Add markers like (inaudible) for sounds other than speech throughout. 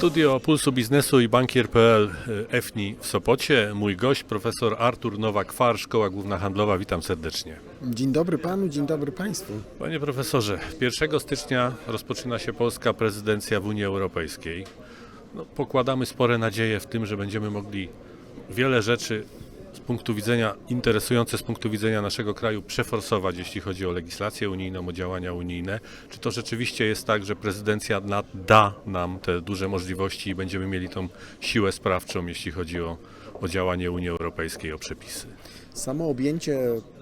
Studio Pulsu Biznesu i Bankier.pl EFNI w Sopocie. Mój gość, profesor Artur Nowak-Far, Szkoła Główna Handlowa. Witam serdecznie. Dzień dobry panu, dzień dobry państwu. Panie profesorze, 1 stycznia rozpoczyna się polska prezydencja w Unii Europejskiej. No, pokładamy spore nadzieje w tym, że będziemy mogli wiele rzeczy z punktu widzenia, interesujące z punktu widzenia naszego kraju przeforsować, jeśli chodzi o legislację unijną, o działania unijne. Czy to rzeczywiście jest tak, że prezydencja da nam te duże możliwości i będziemy mieli tą siłę sprawczą, jeśli chodzi o, o działanie Unii Europejskiej, o przepisy? Samo objęcie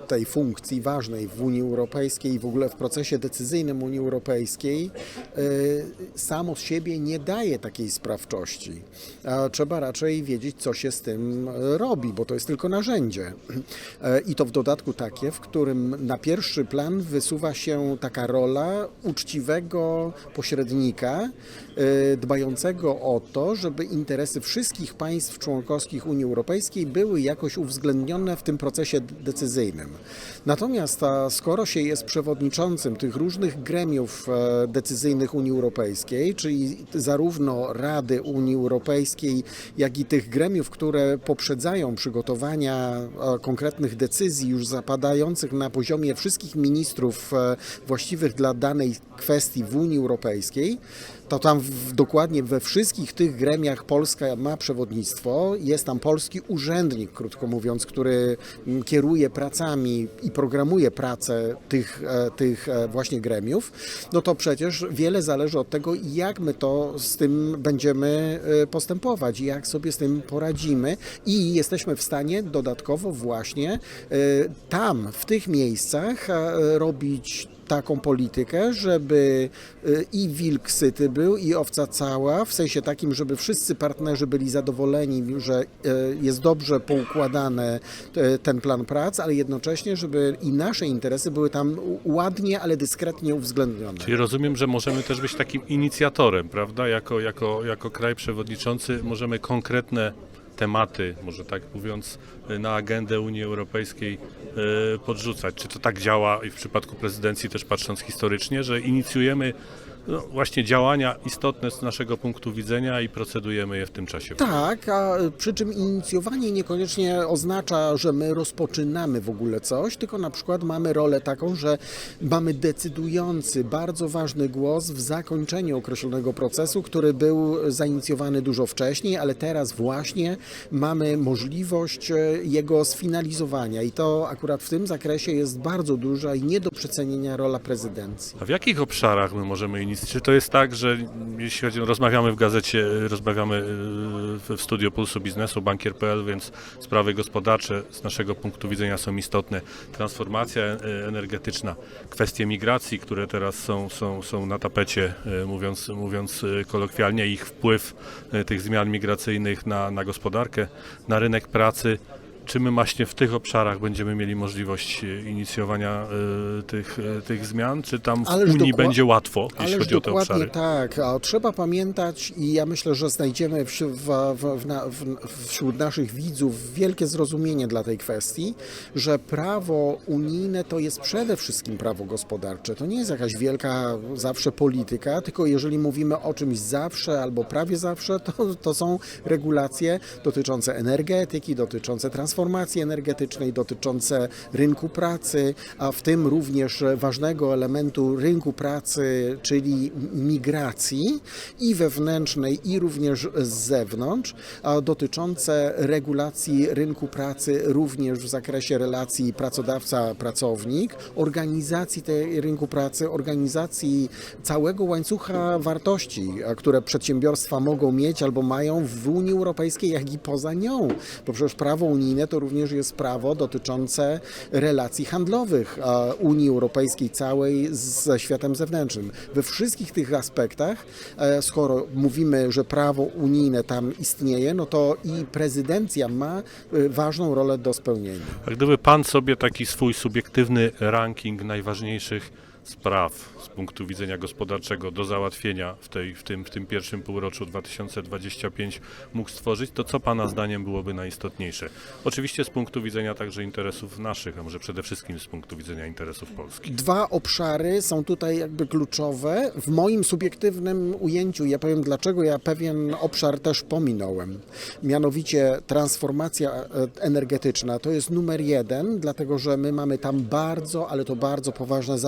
tej funkcji ważnej w Unii Europejskiej i w ogóle w procesie decyzyjnym Unii Europejskiej y, samo z siebie nie daje takiej sprawczości. Trzeba raczej wiedzieć, co się z tym e, robi, bo to jest tylko narzędzie. E, I to w dodatku takie, w którym na pierwszy plan wysuwa się taka rola uczciwego pośrednika, e, dbającego o to, żeby interesy wszystkich państw członkowskich Unii Europejskiej były jakoś uwzględnione w tym procesie decyzyjnym. Natomiast a, skoro się jest przewodniczącym tych różnych gremiów e, decyzyjnych Unii Europejskiej, czyli zarówno Rady Unii Europejskiej, jak i tych gremiów, które poprzedzają przygotowania e, konkretnych decyzji już zapadających na poziomie wszystkich ministrów e, właściwych dla danej kwestii w Unii Europejskiej, to tam w, dokładnie we wszystkich tych gremiach Polska ma przewodnictwo. Jest tam polski urzędnik, krótko mówiąc, który mm, kieruje pracami i programuje pracę tych, e, tych e, właśnie gremiów. No to przecież wiele zależy od tego, jak my to z tym będziemy e, postępować, jak sobie z tym poradzimy i jesteśmy w stanie dodatkowo właśnie tam, w tych miejscach robić taką politykę, żeby y, i wilk syty był, i owca cała, w sensie takim, żeby wszyscy partnerzy byli zadowoleni, że y, jest dobrze poukładane y, ten plan prac, ale jednocześnie, żeby i nasze interesy były tam ładnie, ale dyskretnie uwzględnione. Czyli rozumiem, że możemy też być takim inicjatorem, prawda? Jako, jako, jako kraj przewodniczący możemy konkretne tematy, może tak mówiąc, na agendę Unii Europejskiej e, podrzucać. Czy to tak działa i w przypadku prezydencji też patrząc historycznie, że inicjujemy no, właśnie działania istotne z naszego punktu widzenia i procedujemy je w tym czasie? Tak, a przy czym inicjowanie niekoniecznie oznacza, że my rozpoczynamy w ogóle coś, tylko na przykład mamy rolę taką, że mamy decydujący, bardzo ważny głos w zakończeniu określonego procesu, który był zainicjowany dużo wcześniej, ale teraz właśnie mamy możliwość e, jego sfinalizowania i to akurat w tym zakresie jest bardzo duża i nie do przecenienia rola prezydencji. A w jakich obszarach my możemy inicjować? Czy to jest tak, że jeśli chodzi, rozmawiamy w gazecie, rozmawiamy y, w studio Pulsu Biznesu, bankier.pl, więc sprawy gospodarcze z naszego punktu widzenia są istotne. Transformacja e- energetyczna, kwestie migracji, które teraz są, są, są na tapecie, e, mówiąc, mówiąc e, kolokwialnie, ich wpływ tych zmian migracyjnych na, na gospodarkę, na rynek pracy. Czy my właśnie w tych obszarach będziemy mieli możliwość e, inicjowania e, tych, e, tych zmian? Czy tam w Ależ Unii będzie łatwo, jeśli chodzi o te obszary? tak. A trzeba pamiętać i ja myślę, że znajdziemy w, w, w, na- wśród naszych widzów wielkie zrozumienie dla tej kwestii, że prawo unijne to jest przede wszystkim prawo gospodarcze. To nie jest jakaś wielka zawsze polityka, tylko jeżeli mówimy o czymś zawsze albo prawie zawsze, to, to są regulacje dotyczące energetyki, dotyczące transformacji energetycznej, dotyczące rynku pracy, a w tym również ważnego elementu rynku pracy, czyli migracji i wewnętrznej, i również z zewnątrz, a dotyczące regulacji rynku pracy również w zakresie relacji pracodawca-pracownik, organizacji tej rynku pracy, organizacji całego łańcucha wartości, które przedsiębiorstwa mogą mieć albo mają w Unii Europejskiej, jak i poza nią. Bo przecież prawo unijne to również jest prawo dotyczące relacji handlowych Unii Europejskiej całej ze światem zewnętrznym. We wszystkich tych aspektach, e, skoro mówimy, że prawo unijne tam istnieje, no to i prezydencja ma e, ważną rolę do spełnienia. A gdyby Pan sobie taki swój subiektywny ranking najważniejszych spraw z punktu widzenia gospodarczego do załatwienia w, tej, w, tym, w tym pierwszym półroczu 2025 mógł stworzyć, to co Pana zdaniem byłoby najistotniejsze? Oczywiście z punktu widzenia także interesów naszych, a może przede wszystkim z punktu widzenia interesów Polski. Dwa obszary są tutaj jakby kluczowe. W moim subiektywnym ujęciu, ja powiem dlaczego ja pewien obszar też pominąłem. Mianowicie transformacja e, energetyczna to jest numer jeden, dlatego że my mamy tam bardzo, ale to bardzo poważne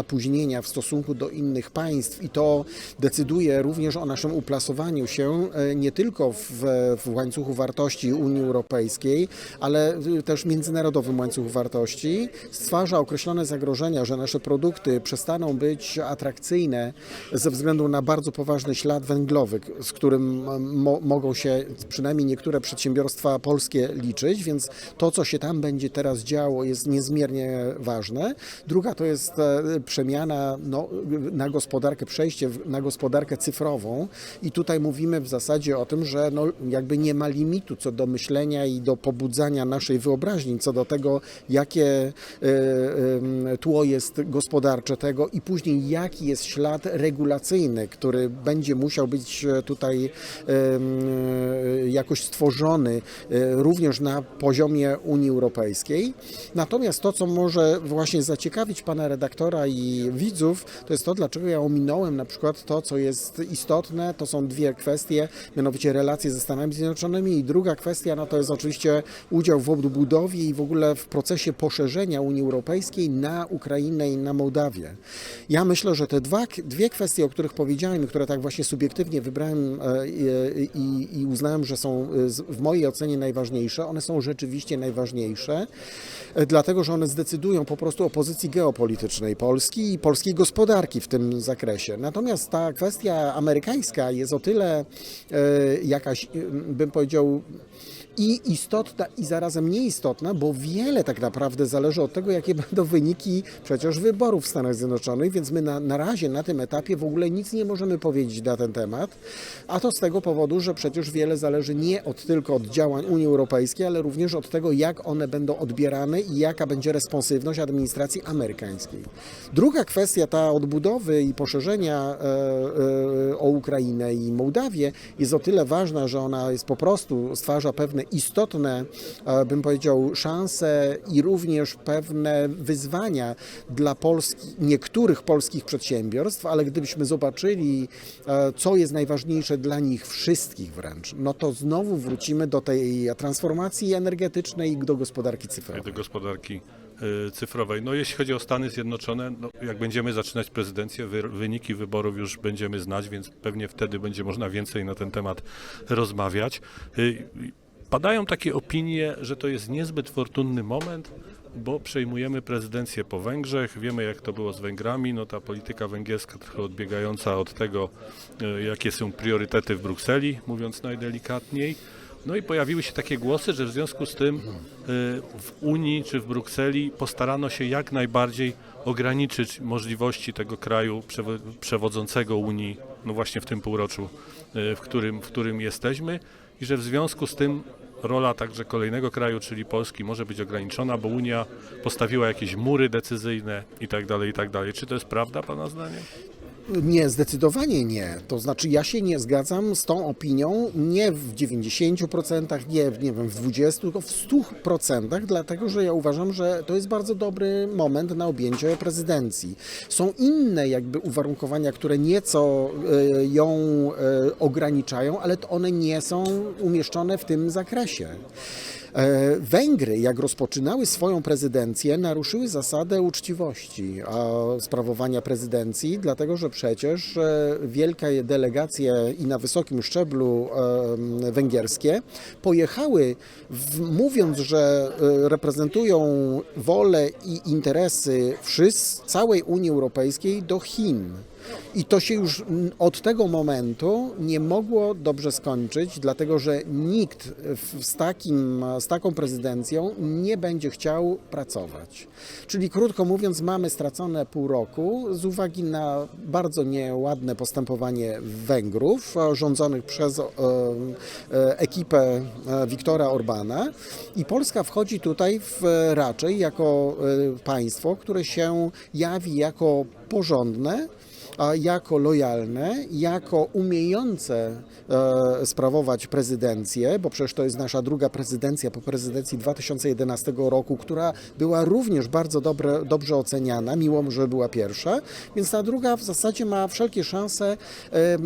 zapóźnienia w stosunku do innych państw i to decyduje również o naszym uplasowaniu się e, nie tylko w, w łańcuchu wartości Unii Europejskiej, ale też międzynarodowym łańcuchu wartości. Stwarza określone zagrożenia, że nasze produkty przestaną być atrakcyjne ze względu na bardzo poważny ślad węglowy, z którym mo mogą się przynajmniej niektóre przedsiębiorstwa polskie liczyć, więc to, co się tam będzie teraz działo, jest niezmiernie ważne. Druga to jest e, przemiana no, na gospodarkę, przejście na gospodarkę cyfrową i tutaj mówimy w zasadzie o tym, że no, jakby nie ma limitu co do myślenia i do pobudzania naszej wyobraźni, co do tego, jakie e, em, tło jest gospodarcze tego i później jaki jest ślad regulacyjny, który będzie musiał być e, tutaj e, jakoś stworzony e, również na poziomie Unii Europejskiej. Natomiast to, co może właśnie zaciekawić pana redaktora i widzów, to jest to, dlaczego ja ominąłem na przykład to, co jest istotne, to są dwie kwestie, mianowicie relacje ze Stanami Zjednoczonymi i druga kwestia, no to jest oczywiście udział w odbudowie i w ogóle w procesie poszerzenia Unii Europejskiej na Ukrainę i na Mołdawię. Ja myślę, że te dwa, dwie kwestie, o których powiedziałem, i które tak właśnie subiektywnie wybrałem e, i, i, i uznałem, że są e, w mojej ocenie najważniejsze, one są rzeczywiście najważniejsze, e, dlatego że one zdecydują po prostu o pozycji geopolitycznej Polski i polskiej gospodarki w tym zakresie. Natomiast ta kwestia amerykańska jest o tyle e, jakaś, e, bym powiedział, i istotna, i zarazem nieistotna, bo wiele tak naprawdę zależy od tego, jakie (laughs) będą wyniki przecież wyborów w Stanach Zjednoczonych, więc my na, na razie na tym etapie w ogóle nic nie możemy powiedzieć na ten temat, a to z tego powodu, że przecież wiele zależy nie od tylko od działań Unii Europejskiej, ale również od tego, jak one będą odbierane i jaka będzie responsywność administracji amerykańskiej. Druga kwestia, ta odbudowy i poszerzenia e, e, o Ukrainę i Mołdawię jest o tyle ważna, że ona jest po prostu stwarza pewne istotne, e, bym powiedział, szanse i również pewne wyzwania dla Polski, niektórych polskich przedsiębiorstw, ale gdybyśmy zobaczyli, e, co jest najważniejsze dla nich wszystkich wręcz, no to znowu wrócimy do tej transformacji energetycznej i do gospodarki cyfrowej. do gospodarki y, cyfrowej. No jeśli chodzi o Stany Zjednoczone, no, jak będziemy zaczynać prezydencję, wy, wyniki wyborów już będziemy znać, więc pewnie wtedy będzie można więcej na ten temat rozmawiać. Padają takie opinie, że to jest niezbyt fortunny moment, bo przejmujemy prezydencję po Węgrzech. Wiemy, jak to było z Węgrami. No, ta polityka węgierska trochę odbiegająca od tego, y, jakie są priorytety w Brukseli, mówiąc najdelikatniej. No i pojawiły się takie głosy, że w związku z tym y, w Unii czy w Brukseli postarano się jak najbardziej ograniczyć możliwości tego kraju przewo- przewodzącego Unii, no właśnie w tym półroczu, y, w którym, w którym jesteśmy i że w związku z tym rola także kolejnego kraju, czyli Polski, może być ograniczona, bo Unia postawiła jakieś mury decyzyjne i tak dalej, i tak. Czy to jest prawda, Pana zdaniem? Nie, zdecydowanie nie. To znaczy, ja się nie zgadzam z tą opinią nie w 90%, nie, nie wiem, w 20%, tylko w 100%, dlatego że ja uważam, że to jest bardzo dobry moment na objęcie prezydencji. Są inne jakby uwarunkowania, które nieco e, ją e, ograniczają, ale to one nie są umieszczone w tym zakresie. E, Węgry, jak rozpoczynały swoją prezydencję, naruszyły zasadę uczciwości sprawowania prezydencji, dlatego że przecież e, wielkie delegacje i na wysokim szczeblu e, węgierskie pojechały, mówiąc, że reprezentują wolę i interesy wszyscy, całej Unii Europejskiej do Chin. I to się już od tego momentu nie mogło dobrze skończyć, dlatego że nikt z, takim, z taką prezydencją nie będzie chciał pracować. Czyli krótko mówiąc, mamy stracone pół roku z uwagi na bardzo nieładne postępowanie Węgrów, e, rządzonych przez e, e, ekipę Viktora Orbana. I Polska wchodzi tutaj w, raczej jako państwo, które się jawi jako porządne, jako lojalne, jako umiejące e, sprawować prezydencję, bo przecież to jest nasza druga prezydencja po prezydencji 2011 roku, która była również bardzo dobre, dobrze oceniana, mimo że była pierwsza, więc ta druga w zasadzie ma wszelkie szanse e,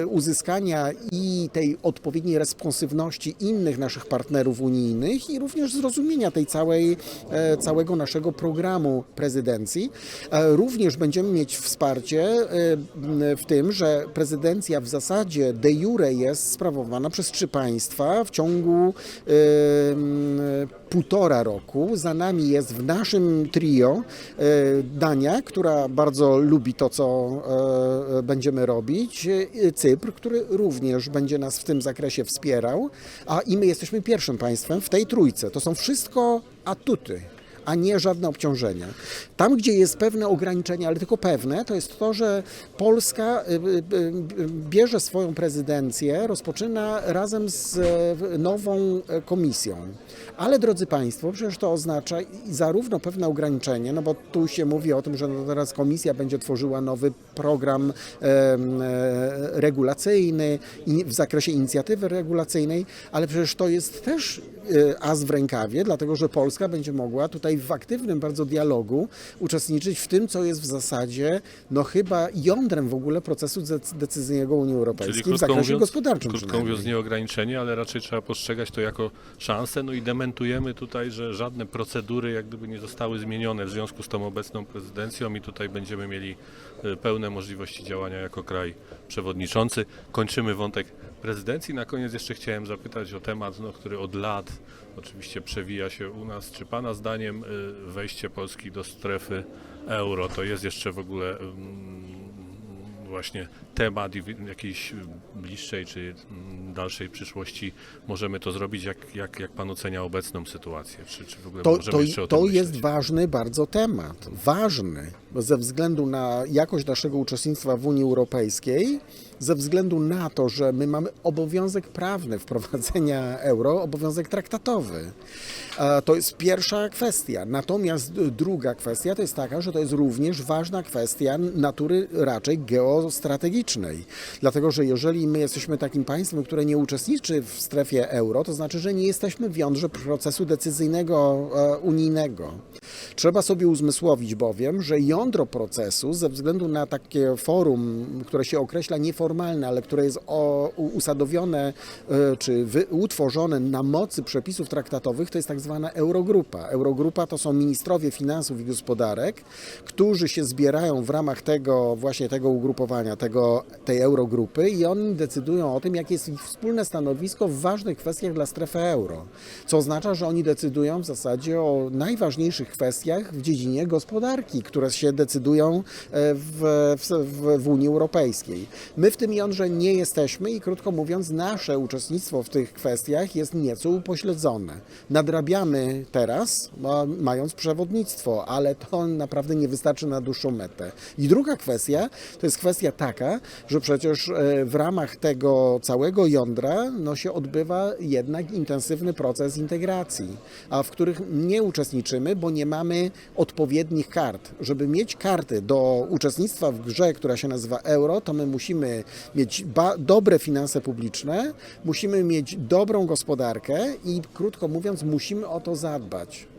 e, uzyskania i tej odpowiedniej responsywności innych naszych partnerów unijnych i również zrozumienia tej całej, całego naszego programu prezydencji. Również będziemy mieć wsparcie e, w tym, że prezydencja w zasadzie de jure jest sprawowana przez trzy państwa w ciągu m, półtora roku. Za nami jest w naszym trio e, Dania, która bardzo lubi to, co będziemy robić, Cypr, który również będzie nas w tym zakresie wspierał, a i my jesteśmy pierwszym państwem w tej trójce. To są wszystko atuty a nie żadne obciążenia. Tam, gdzie jest pewne ograniczenie, ale tylko pewne, to jest to, że Polska y, y, y, bierze swoją prezydencję, rozpoczyna razem z e, nową e, komisją. Ale drodzy Państwo, przecież to oznacza zarówno pewne ograniczenie, no bo tu się mówi o tym, że no teraz komisja będzie tworzyła nowy program e, regulacyjny w zakresie inicjatywy regulacyjnej, ale przecież to jest też as w rękawie, dlatego że Polska będzie mogła tutaj w aktywnym bardzo dialogu uczestniczyć w tym, co jest w zasadzie no chyba jądrem w ogóle procesu dec- decyzyjnego Unii Europejskiej w zakresie gospodarczym krótko mówiąc nie ograniczenie, ale raczej trzeba postrzegać to jako szansę. No i dementujemy tutaj, że żadne procedury jak gdyby nie zostały zmienione w związku z tą obecną prezydencją i tutaj będziemy mieli e, pełne możliwości działania jako kraj przewodniczący. Kończymy wątek prezydencji. Na koniec jeszcze chciałem zapytać o temat, no, który od lat oczywiście przewija się u nas. Czy Pana zdaniem e, wejście Polski do strefy euro to jest jeszcze w ogóle mm, właśnie temat i w jakiejś bliższej czy mm, dalszej przyszłości możemy to zrobić? Jak, jak, jak Pan ocenia obecną sytuację? Czy, czy w ogóle To, możemy to, jeszcze o tym to myśleć? jest ważny bardzo temat. Ważny ze względu na jakość naszego uczestnictwa w Unii Europejskiej, ze względu na to, że my mamy obowiązek prawny wprowadzenia euro, obowiązek traktatowy. To jest pierwsza kwestia. Natomiast druga kwestia to jest taka, że to jest również ważna kwestia natury raczej geostrategicznej. Dlatego, że jeżeli my jesteśmy takim państwem, które nie uczestniczy w strefie euro, to znaczy, że nie jesteśmy w jądrze procesu decyzyjnego e, unijnego. Trzeba sobie uzmysłowić bowiem, że jądro procesu ze względu na takie forum, które się określa nieformalne, ale które jest usadowione e, czy utworzone na mocy przepisów traktatowych, to jest tak zwana Eurogrupa. Eurogrupa to są ministrowie finansów i gospodarek, którzy się zbierają w ramach tego właśnie tego ugrupowania, tego, tej Eurogrupy i oni decydują o tym, jakie jest ich wspólne stanowisko w ważnych kwestiach dla strefy euro. Co oznacza, że oni decydują w zasadzie o najważniejszych kwestiach w dziedzinie gospodarki, które się decydują e, w, w, w Unii Europejskiej. My w tym jądrze nie jesteśmy i krótko mówiąc, nasze uczestnictwo w tych kwestiach jest nieco upośledzone. Nadrabiamy teraz, ma- mając przewodnictwo, ale to naprawdę nie wystarczy na dłuższą metę. I druga kwestia to jest kwestia taka, że przecież e, w ramach tego całego jądra no, się odbywa jednak intensywny proces integracji, a w których nie uczestniczymy, bo nie mamy odpowiednich kart. Żeby mieć karty do uczestnictwa w grze, która się nazywa euro, to my musimy mieć dobre finanse publiczne, musimy mieć dobrą gospodarkę i krótko mówiąc, musimy o to zadbać.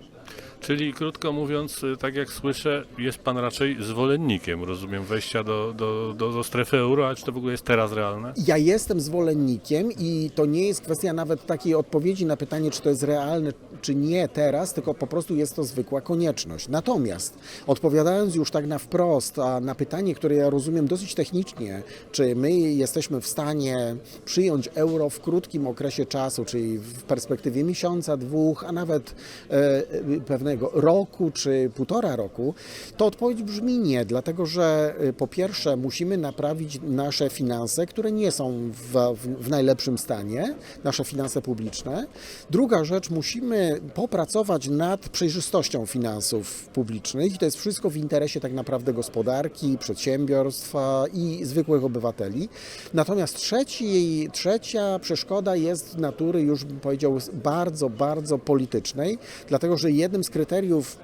Czyli krótko mówiąc, y, tak jak słyszę, jest Pan raczej zwolennikiem, rozumiem, wejścia do, do, do, do strefy euro, a czy to w ogóle jest teraz realne? Ja jestem zwolennikiem i to nie jest kwestia nawet takiej odpowiedzi na pytanie, czy to jest realne, czy nie teraz, tylko po prostu jest to zwykła konieczność. Natomiast odpowiadając już tak na wprost, a na pytanie, które ja rozumiem dosyć technicznie, czy my jesteśmy w stanie przyjąć euro w krótkim okresie czasu, czyli w perspektywie miesiąca, dwóch, a nawet e, pewnego danego roku czy półtora roku, to odpowiedź brzmi nie, dlatego że y, po pierwsze musimy naprawić nasze finanse, które nie są w, w, w najlepszym stanie, nasze finanse publiczne. Druga rzecz, musimy popracować nad przejrzystością finansów publicznych i to jest wszystko w interesie tak naprawdę gospodarki, przedsiębiorstwa i zwykłych obywateli. Natomiast trzeci, trzecia przeszkoda jest natury już bym powiedział bardzo, bardzo politycznej, dlatego że jednym z kryteriów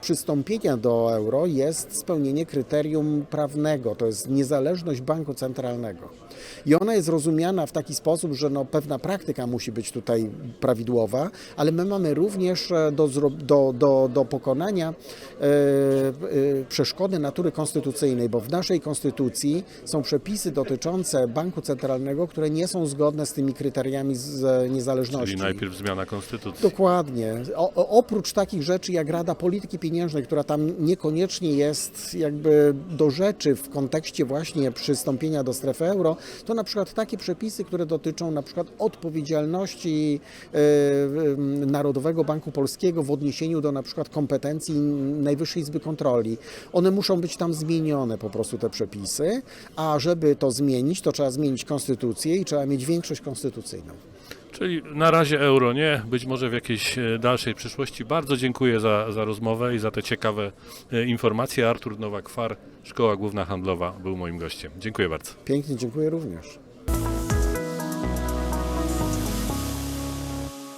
przystąpienia do euro jest spełnienie kryterium prawnego, to jest niezależność banku centralnego. I ona jest rozumiana w taki sposób, że no, pewna praktyka musi być tutaj prawidłowa, ale my mamy również e, do, do, do, do pokonania e, e, przeszkody natury konstytucyjnej, bo w naszej konstytucji są przepisy dotyczące banku centralnego, które nie są zgodne z tymi kryteriami z niezależności. Czyli najpierw zmiana konstytucji. Dokładnie. O, oprócz takich rzeczy jak Rada Polityki Pieniężnej, która tam niekoniecznie jest jakby do rzeczy w kontekście właśnie przystąpienia do strefy euro, to na przykład takie przepisy, które dotyczą na przykład odpowiedzialności e, Narodowego Banku Polskiego w odniesieniu do na przykład kompetencji Najwyższej Izby Kontroli. One muszą być tam zmienione po prostu te przepisy, a żeby to zmienić, to trzeba zmienić konstytucję i trzeba mieć większość konstytucyjną. Czyli na razie euro nie, być może w jakiejś e, dalszej przyszłości. Bardzo dziękuję za, za rozmowę i za te ciekawe e, informacje. Artur Nowak-Far, Szkoła Główna Handlowa był moim gościem. Dziękuję bardzo. Pięknie dziękuję również.